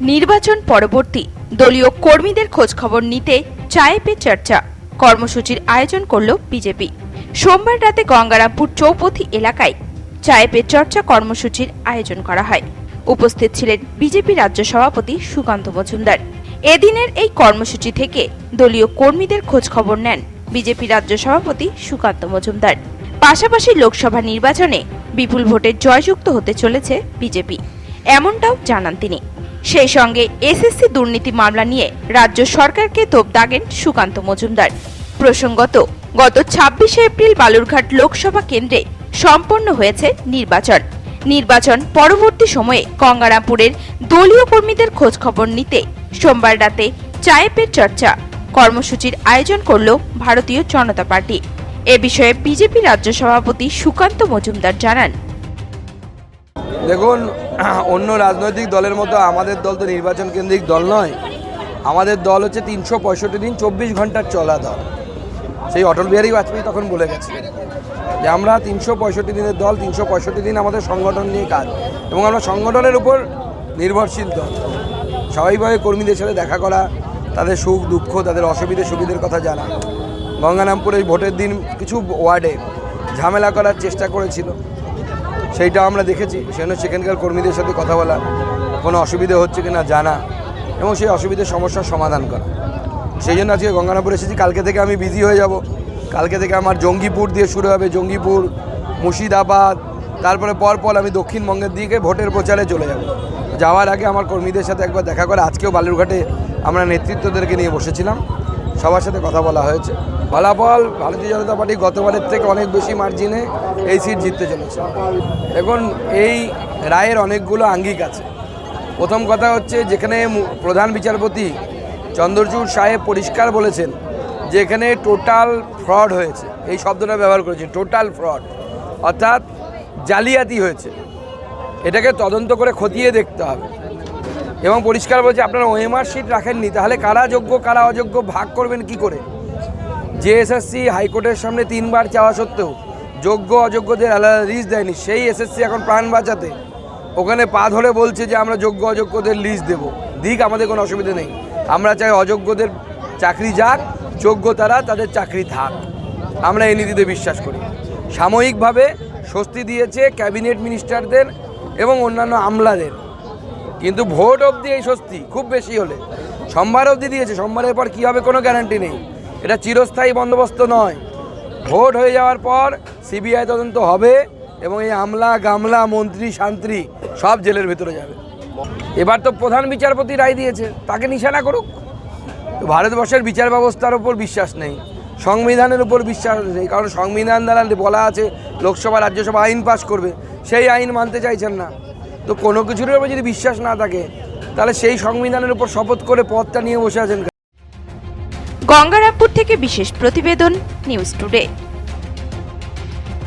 নির্বাচন পরবর্তী। দলীয় কর্মীদের খোঁজখবর নিতে চায়ে পে চর্চা। কর্মসূচির আয়োজন করল বিজেপি। সোমবার রাতে গঙ্গারামপুর চৌপথি এলাকায় চায়ে পে চর্চা কর্মসূচির আয়োজন করা হয়। উপস্থিত ছিলেন বিজেপি রাজ্য সভাপতি সুকান্ত মজুমদার। এদিনের এই কর্মসূচি থেকে দলীয় কর্মীদের খোঁজখবর নেন বিজেপি রাজ্য সভাপতি সুকান্ত মজুমদার। পাশাপাশি লোকসভা নির্বাচনে বিপুল ভোটে জয়যুক্ত হতে চলেছে বিজেপি। এমনটাও জানান তিনি। সেই সঙ্গে এসএসসি দুর্নীতি মামলা নিয়ে রাজ্য সরকারকে তোপ দাগেন সুকান্ত মজুমদার। প্রসঙ্গত, গত ছাব্বিশে এপ্রিল বালুরঘাট লোকসভা কেন্দ্রে সম্পন্ন হয়েছে নির্বাচন। নির্বাচন পরবর্তী সময়ে গঙ্গারামপুরের দলীয় কর্মীদের খোঁজখবর নিতে সোমবার রাতে চায়ে পে চর্চা কর্মসূচির আয়োজন করল ভারতীয় জনতা পার্টি। এ বিষয়ে বিজেপি রাজ্য সভাপতি সুকান্ত মজুমদার জানান। দেখুন অন্য রাজনৈতিক দলের মতো আমাদের দল তো নির্বাচন কেন্দ্রিক দল নয়। আমাদের দল হচ্ছে তিনশো পঁয়ষট্টি দিন চব্বিশ ঘণ্টার চলা দল। সেই অটল বিহারী বাজপেয়ী তখন বলে গেছিলেন যে, আমরা তিনশো পঁয়ষট্টি দিনের দল, তিনশো পঁয়ষট্টি দিন আমাদের সংগঠন নিয়ে কাজ এবং আমরা সংগঠনের উপর নির্ভরশীল দল। স্বাভাবিকভাবে কর্মীদের সাথে দেখা করা, তাদের সুখ, দুঃখ, তাদের অসুবিধে সুবিধের কথা জানা। গঙ্গারামপুরের ভোটের দিন কিছু ওয়ার্ডে ঝামেলা করার চেষ্টা করেছিল। সেইটা আমরা দেখেছি। সেজন্য সেখানকার কর্মীদের সাথে কথা বলা। কোনো অসুবিধে হচ্ছে কিনা জানা। এবং সেই অসুবিধার সমস্যার সমাধান করা। সেই জন্য আজকে গঙ্গানাপুর এসেছি। কালকে থেকে আমি বিজি হয়ে যাব। কালকে থেকে আমার জঙ্গিপুর দিয়ে শুরু হবে। জঙ্গিপুর, মুর্শিদাবাদ, তারপরে পরপর আমি দক্ষিণবঙ্গের দিকে ভোটের প্রচারে চলে যাব। যাওয়ার আগে আমার কর্মীদের সাথে একবার দেখা করে, আজকেও বালুরঘাটে আমরা নেতৃত্বদেরকে নিয়ে বসেছিলাম। সবার সাথে কথা বলা হয়েছে। ফলাফল ভারতীয় জনতা পার্টি গতবারের থেকে অনেক বেশি মার্জিনে এই সিট জিততে চলেছে। এখন এই রায়ের অনেকগুলো আঙ্গিক আছে। প্রথম কথা হচ্ছে, যেখানে প্রধান বিচারপতি চন্দ্রচূড় সাহেব পরিষ্কার বলেছেন যে এখানে টোটাল ফ্রড হয়েছে। এই শব্দটা ব্যবহার করেছেন টোটাল ফ্রড অর্থাৎ জালিয়াতি হয়েছে। এটাকে তদন্ত করে খতিয়ে দেখতে হবে। এবং পরিষ্কার বলছে, আপনারা ওএমআর শিট রাখেননি, তাহলে কারা যোগ্য, কারা অযোগ্য, ভাগ করবেন কি করে? যে এসএসসি হাইকোর্টের সামনে তিনবার চাওয়া সত্ত্বেও যোগ্য, অযোগ্যদের আলাদা লিস্ট দেয়নি। সেই এসএসসি এখন প্রাণ বাঁচাতে ওখানে পা ধরে বলছে যে, আমরা যোগ্য, অযোগ্যদের লিস্ট দেব। দিক আমাদের কোনো অসুবিধা নেই। আমরা চাই অযোগ্যদের চাকরি যাক যোগ্য তারা তাদের চাকরি থাক। আমরা এই নীতিতে বিশ্বাস করি। সাময়িকভাবে স্বস্তি দিয়েছে ক্যাবিনেট মিনিস্টারদের এবং অন্যান্য আমলাদের। কিন্তু ভোট অবধি এই স্বস্তি খুব বেশি হলে। সোমবার অবধি দিয়েছে, সোমবারের পর কী হবে কোনো গ্যারান্টি নেই। এটা চিরস্থায়ী বন্দোবস্ত নয়। ভোট হয়ে যাওয়ার পর সিবিআই তদন্ত হবে এবং এই আমলা, গামলা, মন্ত্রী শান্ত্রী সব জেলের ভেতরে যাবে। এবার তো প্রধান বিচারপতি রায় দিয়েছে, তাকে নিশানা করুক। ভারতবর্ষের বিচার ব্যবস্থার উপর বিশ্বাস নেই, সংবিধানের উপর বিশ্বাস নেই, কারণ সংবিধান দ্বারা বলা আছে, লোকসভা, রাজ্যসভা আইন পাশ করবে, সেই আইন মানতে চাইছেন না। তো কোনো কিছুর উপর যদি বিশ্বাস না থাকে, তাহলে সেই সংবিধানের উপর শপথ করে পথটা নিয়ে বসে আছেন গঙ্গারামপুর থেকে বিশেষ প্রতিবেদন, নিউজ টুডে।